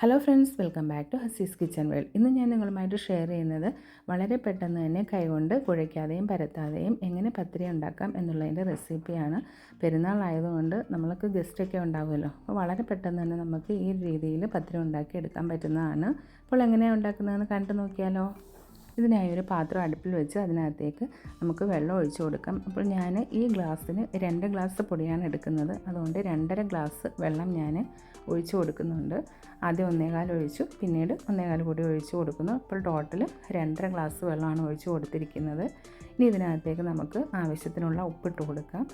Hello friends welcome back to Hasees kitchen world ഇന്ന് ഞാൻ നിങ്ങളുമായിട്ട് ഷെയർ ചെയ്യുന്നത് വളരെ പെട്ടെന്ന് തന്നെ കൈകൊണ്ട് കുഴയ്ക്കാതെയും പരത്താതെയും എങ്ങനെ പത്തിരി ഉണ്ടാക്കാം എന്നുള്ളതിന്റെ റെസിപ്പിയാണ് പെരുന്നാളായതുകൊണ്ട് നമ്മൾക്ക് ഗസ്റ്റൊക്കെ ഉണ്ടാവുമല്ലോ. അപ്പോൾ വളരെ പെട്ടെന്ന് തന്നെ നമുക്ക് ഈ രീതിയിൽ പത്തിരി ഉണ്ടാക്കി എടുക്കാൻ പറ്റുന്നതാണ്. അപ്പോൾ എങ്ങനെയാണ് ഉണ്ടാക്കുന്നതെന്ന് കണ്ടു നോക്കിയാലോ. ഇതിനായി ഒരു പാത്രം അടുപ്പിൽ വെച്ച് അതിനകത്തേക്ക് നമുക്ക് വെള്ളം ഒഴിച്ചു കൊടുക്കാം. അപ്പോൾ ഞാൻ ഈ ഗ്ലാസ്സിന് രണ്ട് ഗ്ലാസ് പൊടിയാണ് എടുക്കുന്നത്. അതുകൊണ്ട് രണ്ടര ഗ്ലാസ് വെള്ളം ഞാൻ ഒഴിച്ചു കൊടുക്കുന്നുണ്ട്. ആദ്യം ഒന്നേകാൽ ഒഴിച്ചു പിന്നീട് ഒന്നേകാൽ കൂടി ഒഴിച്ചു കൊടുക്കുന്നു. അപ്പോൾ ടോട്ടൽ രണ്ടര ഗ്ലാസ് വെള്ളമാണ് ഒഴിച്ചു കൊടുത്തിരിക്കുന്നത്. ഇനി ഇതിനകത്തേക്ക് നമുക്ക് ആവശ്യത്തിനുള്ള ഉപ്പിട്ട് കൊടുക്കാം.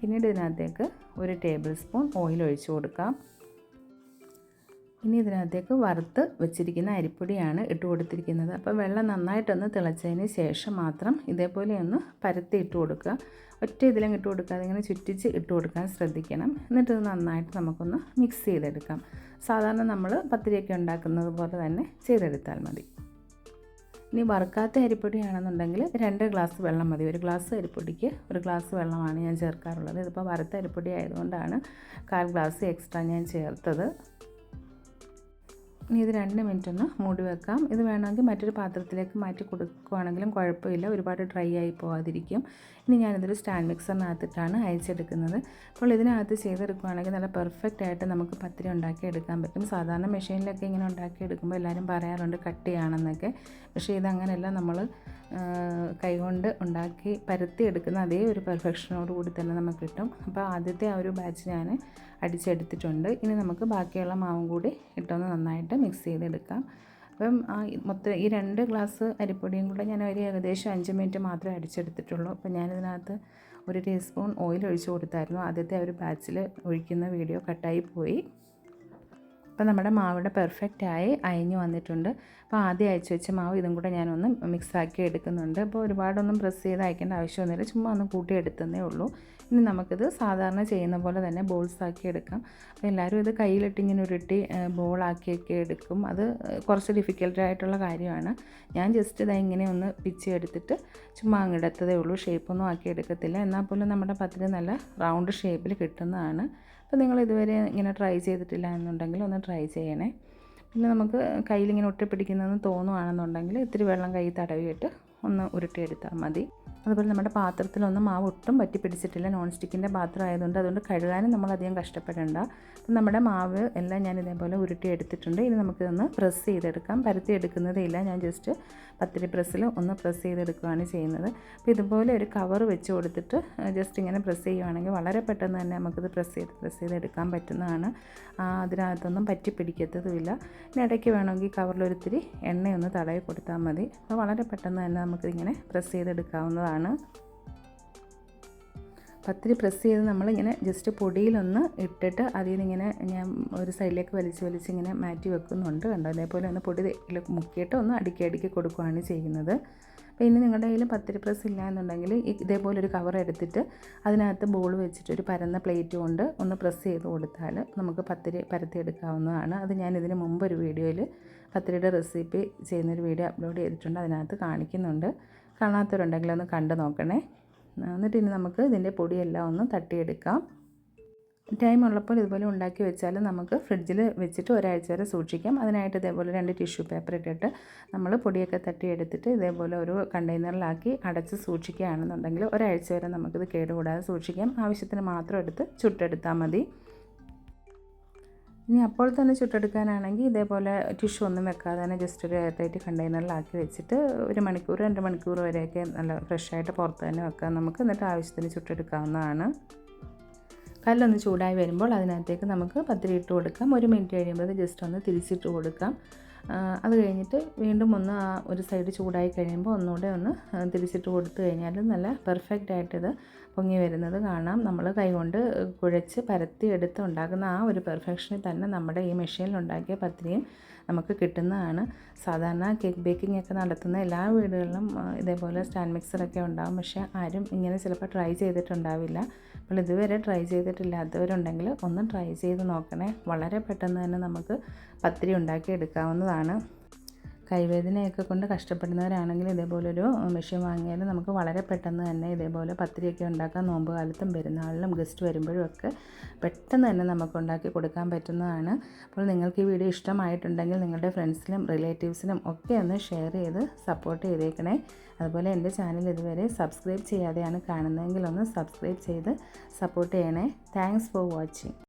പിന്നീട് ഇതിനകത്തേക്ക് ഒരു ടേബിൾ സ്പൂൺ ഓയിൽ ഒഴിച്ചു കൊടുക്കാം. ഇനി ഇതിനകത്തേക്ക് വറുത്ത് വെച്ചിരിക്കുന്ന അരിപ്പൊടിയാണ് ഇട്ട് കൊടുത്തിരിക്കുന്നത്. അപ്പോൾ വെള്ളം നന്നായിട്ടൊന്ന് തിളച്ചതിന് ശേഷം മാത്രം ഇതേപോലെ ഒന്ന് പരത്തി ഇട്ട് കൊടുക്കുക. ഒറ്റ ഇതിലും ഇട്ട് കൊടുക്കാതെ ഇങ്ങനെ ചുറ്റിച്ച് ഇട്ട് കൊടുക്കാൻ ശ്രദ്ധിക്കണം. എന്നിട്ട് ഇത് നന്നായിട്ട് നമുക്കൊന്ന് മിക്സ് ചെയ്തെടുക്കാം. സാധാരണ നമ്മൾ പത്തിരിയൊക്കെ ഉണ്ടാക്കുന്നത് പോലെ തന്നെ ചെയ്തെടുത്താൽ മതി. ഇനി വറുക്കാത്ത അരിപ്പൊടിയാണെന്നുണ്ടെങ്കിൽ രണ്ട് ഗ്ലാസ് വെള്ളം മതി. ഒരു ഗ്ലാസ് അരിപ്പൊടിക്ക് ഒരു ഗ്ലാസ് വെള്ളമാണ് ഞാൻ ചേർക്കാറുള്ളത്. ഇതിപ്പോൾ വറുത്ത അരിപ്പൊടി ആയതുകൊണ്ടാണ് കാൽ ഗ്ലാസ് എക്സ്ട്രാ ഞാൻ ചേർത്തത്. ഇനി ഇത് രണ്ട് മിനിറ്റ് ഒന്ന് മൂടി വെക്കാം. ഇത് വേണമെങ്കിൽ മറ്റൊരു പാത്രത്തിലേക്ക് മാറ്റി കൊടുക്കുകയാണെങ്കിലും കുഴപ്പമില്ല. ഒരുപാട് ഡ്രൈ ആയി പോകാതിരിക്കും ഇനി ഞാനിതൊരു സ്റ്റാൻഡ് മിക്സറിനകത്തിട്ടാണ് അയച്ചെടുക്കുന്നത് അപ്പോൾ ഇതിനകത്ത് ചെയ്തെടുക്കുകയാണെങ്കിൽ നല്ല പെർഫെക്റ്റ് ആയിട്ട് നമുക്ക് പത്തിരി ഉണ്ടാക്കി എടുക്കാൻ പറ്റും. സാധാരണ മെഷീനിലൊക്കെ ഇങ്ങനെ ഉണ്ടാക്കി എടുക്കുമ്പോൾ എല്ലാവരും പറയാറുണ്ട് കട്ടിയാണെന്നൊക്കെ. പക്ഷേ ഇതങ്ങനെയല്ല. നമ്മൾ കൈകൊണ്ട് ഉണ്ടാക്കി പരത്തി എടുക്കുന്ന അതേ ഒരു പെർഫെക്ഷനോട് കൂടി തന്നെ നമുക്ക് കിട്ടും. അപ്പോൾ ആദ്യത്തെ ആ ഒരു ബാച്ച് ഞാൻ അടിച്ചെടുത്തിട്ടുണ്ട്. ഇനി നമുക്ക് ബാക്കിയുള്ള മാവും കൂടി ഇട്ടൊന്ന് നന്നായിട്ട് മിക്സ് ചെയ്തെടുക്കാം. അപ്പം ആ മൊത്തം ഈ രണ്ട് ഗ്ലാസ് അരിപ്പൊടിയും കൂടെ ഞാൻ ഒരു ഏകദേശം അഞ്ച് മിനിറ്റ് മാത്രമേ അടിച്ചെടുത്തിട്ടുള്ളൂ. അപ്പം ഞാനിതിനകത്ത് ഒരു ടീസ്പൂൺ ഓയിൽ ഒഴിച്ചു കൊടുത്തായിരുന്നു. ആദ്യത്തെ ആ ഒരു ബാച്ചിൽ ഒഴിക്കുന്ന വീഡിയോ കട്ടായി പോയി. അപ്പോൾ നമ്മുടെ മാവിടെ പെർഫെക്റ്റ് ആയി അയഞ്ഞു വന്നിട്ടുണ്ട്. അപ്പോൾ ആദ്യം അയച്ചു വെച്ച മാവ് ഇതും കൂടെ ഞാനൊന്ന് മിക്സാക്കി എടുക്കുന്നുണ്ട്. അപ്പോൾ ഒരുപാടൊന്നും പ്രസ് ചെയ്ത് അയക്കേണ്ട ആവശ്യമൊന്നുമില്ല. ചുമ്മാ ഒന്ന് കൂട്ടി എടുത്തതേ ഉള്ളൂ. ഇനി നമുക്കിത് സാധാരണ ചെയ്യുന്ന പോലെ തന്നെ ബോൾസ് ആക്കി എടുക്കാം. അപ്പോൾ എല്ലാവരും ഇത് കയ്യിലിട്ട് ഇങ്ങനെ ഉരുട്ടി ബോളാക്കിയൊക്കെ എടുക്കും. അത് കുറച്ച് ഡിഫിക്കൽട്ടായിട്ടുള്ള കാര്യമാണ്. ഞാൻ ജസ്റ്റ് ഇതാ ഇങ്ങനെ ഒന്ന് പിച്ച് എടുത്തിട്ട് ചുമ്മാ അങ്ങിടത്തതേ ഉള്ളൂ. ഷേപ്പൊന്നും ആക്കി എടുക്കത്തില്ല. എന്നാൽ പോലും നമ്മുടെ പത്തിരി നല്ല റൗണ്ട് ഷേപ്പിൽ കിട്ടുന്നതാണ്. അപ്പോൾ നിങ്ങൾ ഇതുവരെ ഇങ്ങനെ ട്രൈ ചെയ്തിട്ടില്ല എന്നുണ്ടെങ്കിൽ ഒന്ന് ട്രൈ ചെയ്യണേ. പിന്നെ നമുക്ക് കയ്യിലിങ്ങനെ ഒട്ടിപ്പിടിക്കുന്നതെന്ന് തോന്നുവാണെന്നുണ്ടെങ്കിൽ ഇത്തിരി വെള്ളം കൈ തടവിയിട്ട് ഒന്ന് ഉരുട്ടിയെടുത്താൽ മതി. അതുപോലെ നമ്മുടെ പാത്രത്തിലൊന്നും മാവ് ഒട്ടും പറ്റി പിടിച്ചിട്ടില്ല. നോൺ സ്റ്റിക്കിന്റെ പാത്രം ആയതുകൊണ്ട് അതുകൊണ്ട് കഴുകാനും നമ്മളധികം കഷ്ടപ്പെടേണ്ട. അപ്പം നമ്മുടെ മാവ് എല്ലാം ഞാൻ ഇതേപോലെ ഉരുട്ടി എടുത്തിട്ടുണ്ട്. ഇനി നമുക്കിതൊന്ന് പ്രസ് ചെയ്തെടുക്കാം. പരത്തി എടുക്കുന്നതേ ഇല്ല. ഞാൻ ജസ്റ്റ് പത്തിരി പ്രസ്സിൽ ഒന്ന് പ്രസ് ചെയ്തെടുക്കുകയാണ് ചെയ്യുന്നത്. അപ്പോൾ ഇതുപോലെ ഒരു കവർ വെച്ച് കൊടുത്തിട്ട് ജസ്റ്റ് ഇങ്ങനെ പ്രസ് ചെയ്യുവാണെങ്കിൽ വളരെ പെട്ടെന്ന് തന്നെ നമുക്കിത് പ്രസ് ചെയ്ത് പ്രസ് ചെയ്തെടുക്കാൻ പറ്റുന്നതാണ്. അതിനകത്തൊന്നും പറ്റി പിടിക്കത്തതുമില്ല. ഇനി ഇടയ്ക്ക് വേണമെങ്കിൽ കവറിലൊരിത്തിരി എണ്ണയൊന്ന് തടവി കൊടുത്താൽ മതി. അപ്പോൾ വളരെ പെട്ടെന്ന് തന്നെ നമുക്കിതിങ്ങനെ പ്രസ് ചെയ്തെടുക്കാവുന്നതാണ്. പത്തിരി പ്രസ് ചെയ്ത് നമ്മളിങ്ങനെ ജസ്റ്റ് പൊടിയിലൊന്ന് ഇട്ടിട്ട് അതിൽ നിന്നിങ്ങനെ ഞാൻ ഒരു സൈഡിലേക്ക് വലിച്ച് വലിച്ച് ഇങ്ങനെ മാറ്റി വെക്കുന്നുണ്ട്. കണ്ടോ? അതേപോലെ ഒന്ന് പൊടി മുക്കിയിട്ട് ഒന്ന് അടുക്കി അടുക്കി കൊടുക്കുകയാണ് ചെയ്യുന്നത്. അപ്പോൾ ഇനി നിങ്ങളുടെ കയ്യിൽ പത്തിരി പ്രസ് ഇല്ല എന്നുണ്ടെങ്കിൽ ഇതേപോലെ ഒരു കവർ എടുത്തിട്ട് അതിനകത്ത് ബോൾ വെച്ചിട്ട് ഒരു പരന്ന പ്ലേറ്റ് കൊണ്ട് ഒന്ന് പ്രസ് ചെയ്ത് കൊടുത്താൽ നമുക്ക് പത്തിരി പരത്തിയെടുക്കാവുന്നതാണ് അത് ഞാൻ ഇതിന് മുമ്പ് ഒരു വീഡിയോയിൽ പത്തിരിയുടെ റെസിപ്പി ചെയ്യുന്നൊരു വീഡിയോ അപ്ലോഡ് ചെയ്തിട്ടുണ്ട്. അതിനകത്ത് കാണിക്കുന്നുണ്ട്. കാണാത്തവരുണ്ടെങ്കിൽ ഒന്ന് കണ്ടു നോക്കണേ. എന്നിട്ട് ഇനി നമുക്ക് ഇതിന്റെ പൊടിയെല്ലാം ഒന്ന് തട്ടിയെടുക്കാം. ടൈം ഉള്ളപ്പോൾ ഇതുപോലെ ഉണ്ടാക്കി വെച്ചാൽ നമുക്ക് ഫ്രിഡ്ജിൽ വെച്ചിട്ട് ഒരാഴ്ച വരെ സൂക്ഷിക്കാം. അതിനായിട്ട് ഇതേപോലെ രണ്ട് ടിഷ്യൂ പേപ്പർ ഇട്ടിട്ട് നമ്മൾ പൊടിയൊക്കെ തട്ടിയെടുത്തിട്ട് ഇതേപോലെ ഒരു കണ്ടെയ്നറിലാക്കി അടച്ച് സൂക്ഷിക്കുകയാണെന്നുണ്ടെങ്കിൽ ഒരാഴ്ച വരെ നമുക്കിത് കേടുകൂടാതെ സൂക്ഷിക്കാം. ആവശ്യത്തിന് മാത്രം എടുത്ത് ചുട്ടെടുത്താൽ മതി. ഇനി അപ്പോൾ തന്നെ ചുട്ടെടുക്കാനാണെങ്കിൽ ഇതേപോലെ ടിഷ്യൂ ഒന്നും വെക്കാതെ തന്നെ ജസ്റ്റ് ഒരു എയർ കണ്ടെയ്നറിലാക്കി വെച്ചിട്ട് ഒരു മണിക്കൂർ രണ്ട് മണിക്കൂർ വരെയൊക്കെ നല്ല ഫ്രഷായിട്ട് പുറത്ത് തന്നെ വെക്കാം നമുക്ക്. എന്നിട്ട് ആവശ്യത്തിന് ചുട്ടെടുക്കാവുന്നതാണ്. കല്ലൊന്ന് ചൂടായി വരുമ്പോൾ അതിനകത്തേക്ക് നമുക്ക് പത്തിരി ഇട്ട് കൊടുക്കാം. ഒരു മിനിറ്റ് കഴിയുമ്പോൾ ജസ്റ്റ് ഒന്ന് തിരിച്ചിട്ട് കൊടുക്കാം. അത് കഴിഞ്ഞിട്ട് വീണ്ടും ഒന്ന് ആ ഒരു സൈഡ് ചൂടായി കഴിയുമ്പോൾ ഒന്നുകൂടെ ഒന്ന് തിരിച്ചിട്ട് കൊടുത്തു കഴിഞ്ഞാൽ നല്ല പെർഫെക്റ്റ് ആയിട്ടിത് പൊങ്ങി വരുന്നത് കാണാം. നമ്മൾ കൈകൊണ്ട് കുഴച്ച് പരത്തി എടുത്ത് ഉണ്ടാക്കുന്ന ആ ഒരു പെർഫെക്ഷനിൽ തന്നെ നമ്മുടെ ഈ മെഷീനിൽ ഉണ്ടാക്കിയ പത്തിരിയും നമുക്ക് കിട്ടുന്നതാണ്. സാധാരണ കേക്ക് ബേക്കിംഗ് ഒക്കെ നടത്തുന്ന എല്ലാ വീടുകളിലും ഇതേപോലെ സ്റ്റാൻഡ് മിക്സറൊക്കെ ഉണ്ടാകും പക്ഷേ ആരും ഇങ്ങനെ ചിലപ്പോൾ ട്രൈ ചെയ്തിട്ടുണ്ടാവില്ല. അപ്പോൾ ഇതുവരെ ട്രൈ ചെയ്തിട്ടില്ലാത്തവരുണ്ടെങ്കിൽ ഒന്ന് ട്രൈ ചെയ്ത് നോക്കണേ. വളരെ പെട്ടെന്ന് തന്നെ നമുക്ക് പത്തിരി ഉണ്ടാക്കി എടുക്കാവുന്നതാണ് കൈവേദനയൊക്കെ കൊണ്ട് കഷ്ടപ്പെടുന്നവരാണെങ്കിൽ ഇതേപോലൊരു മെഷീൻ വാങ്ങിയാൽ നമുക്ക് വളരെ പെട്ടെന്ന് തന്നെ ഇതേപോലെ പത്തിരിയൊക്കെ ഉണ്ടാക്കാൻ നോമ്പ് കാലത്തും പെരുന്നാളിലും ഗസ്റ്റ് വരുമ്പോഴും ഒക്കെ പെട്ടെന്ന് തന്നെ നമുക്ക് ഉണ്ടാക്കി കൊടുക്കാൻ പറ്റുന്നതാണ്. അപ്പോൾ നിങ്ങൾക്ക് ഈ വീഡിയോ ഇഷ്ടമായിട്ടുണ്ടെങ്കിൽ നിങ്ങളുടെ ഫ്രണ്ട്സിനും റിലേറ്റീവ്സിനും ഒക്കെ ഒന്ന് ഷെയർ ചെയ്ത് സപ്പോർട്ട് ചെയ്തേക്കണേ. അതുപോലെ എന്റെ ചാനൽ ഇതുവരെ സബ്സ്ക്രൈബ് ചെയ്യാതെയാണ് കാണുന്നതെങ്കിൽ ഒന്ന് സബ്സ്ക്രൈബ് ചെയ്ത് സപ്പോർട്ട് ചെയ്യണേ. Thanks for watching.